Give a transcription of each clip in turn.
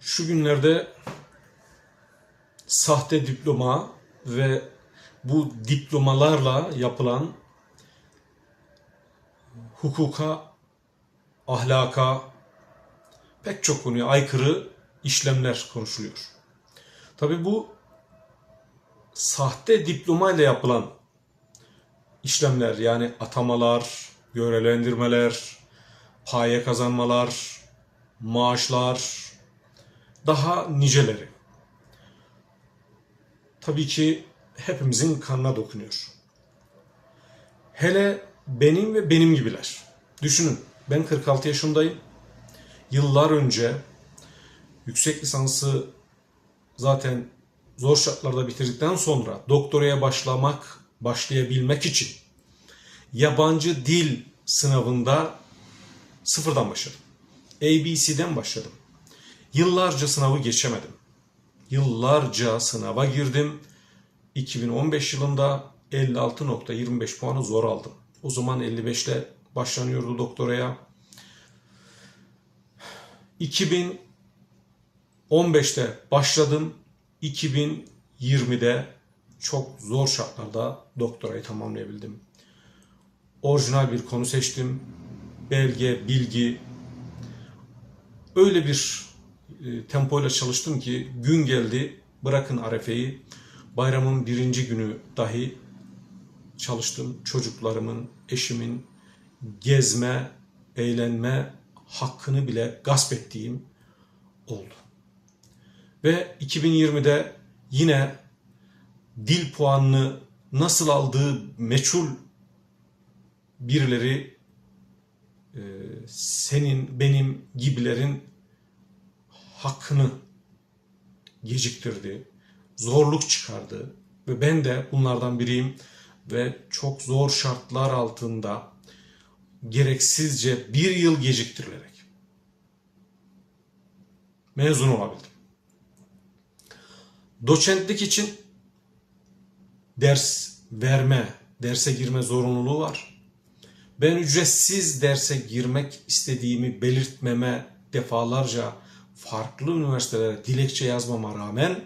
Şu günlerde sahte diploma ve bu diplomalarla yapılan hukuka, ahlaka, pek çok konuya aykırı işlemler konuşuluyor. Tabii bu sahte diploma ile yapılan işlemler yani atamalar, görevlendirmeler, paye kazanmalar, maaşlar, daha niceleri. Tabii ki hepimizin kanına dokunuyor. Hele benim ve benim gibiler. Düşünün ben 46 yaşındayım. Yıllar önce yüksek lisansı zaten zor şartlarda bitirdikten sonra doktoraya başlamak, başlayabilmek için yabancı dil sınavında sıfırdan başladım. ABC'den başladım. Yıllarca sınavı geçemedim. Yıllarca sınava girdim. 2015 yılında 56.25 puanı zor aldım. O zaman 55 ile başlanıyordu doktoraya. 2015'te başladım. 2020'de çok zor şartlarda doktorayı tamamlayabildim. Orijinal bir konu seçtim. Belge, bilgi. Öyle bir tempoyla çalıştım ki gün geldi bırakın arefeyi bayramın birinci günü dahi çalıştım. Çocuklarımın, eşimin gezme, eğlenme hakkını bile gasp ettiğim oldu. Ve 2020'de yine dil puanını nasıl aldığı meçhul birileri e, senin, benim gibilerin hakkını geciktirdi, zorluk çıkardı ve ben de bunlardan biriyim ve çok zor şartlar altında gereksizce bir yıl geciktirilerek mezun olabildim. Doçentlik için ders verme, derse girme zorunluluğu var. Ben ücretsiz derse girmek istediğimi belirtmeme defalarca farklı üniversitelere dilekçe yazmama rağmen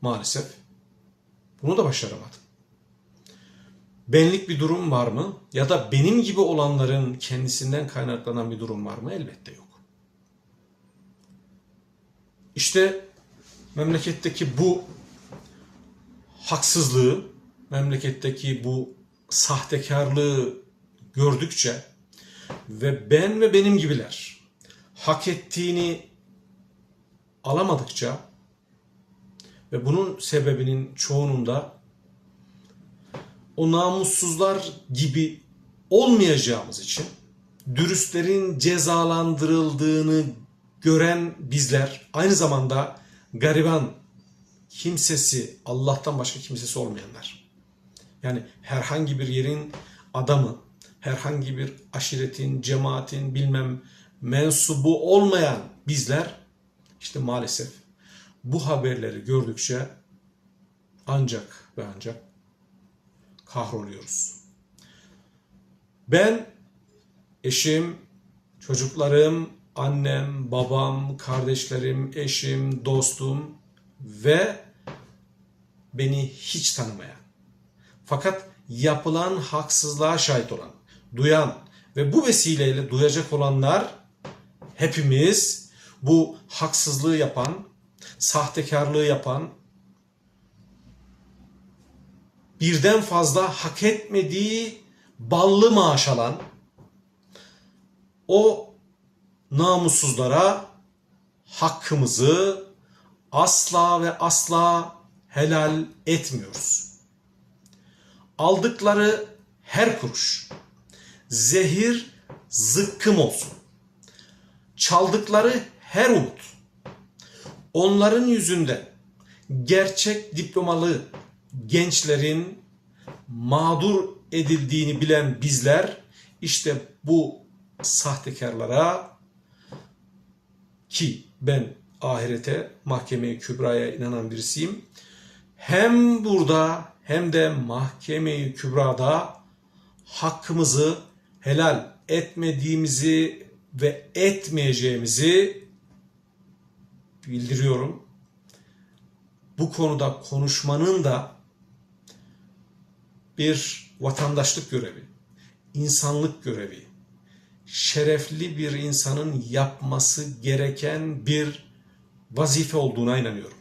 maalesef bunu da başaramadım. Benlik bir durum var mı? Ya da benim gibi olanların kendisinden kaynaklanan bir durum var mı? Elbette yok. İşte memleketteki bu haksızlığı, memleketteki bu sahtekarlığı gördükçe ve ben ve benim gibiler hak ettiğini alamadıkça ve bunun sebebinin çoğunun da o namussuzlar gibi olmayacağımız için dürüstlerin cezalandırıldığını gören bizler aynı zamanda gariban kimsesi Allah'tan başka kimsesi olmayanlar. Yani herhangi bir yerin adamı, herhangi bir aşiretin, cemaatin bilmem mensubu olmayan bizler işte maalesef bu haberleri gördükçe ancak ve ancak kahroluyoruz. Ben, eşim, çocuklarım, annem, babam, kardeşlerim, eşim, dostum ve beni hiç tanımayan fakat yapılan haksızlığa şahit olan, duyan ve bu vesileyle duyacak olanlar hepimiz bu haksızlığı yapan, sahtekarlığı yapan, birden fazla hak etmediği ballı maaş alan o namussuzlara hakkımızı asla ve asla helal etmiyoruz. Aldıkları her kuruş zehir zıkkım olsun. Çaldıkları her umut onların yüzünde gerçek diplomalı gençlerin mağdur edildiğini bilen bizler işte bu sahtekarlara ki ben ahirete mahkemeye kübraya inanan birisiyim. Hem burada hem de mahkemeyi kübrada hakkımızı helal etmediğimizi ve etmeyeceğimizi bildiriyorum. Bu konuda konuşmanın da bir vatandaşlık görevi, insanlık görevi, şerefli bir insanın yapması gereken bir vazife olduğuna inanıyorum.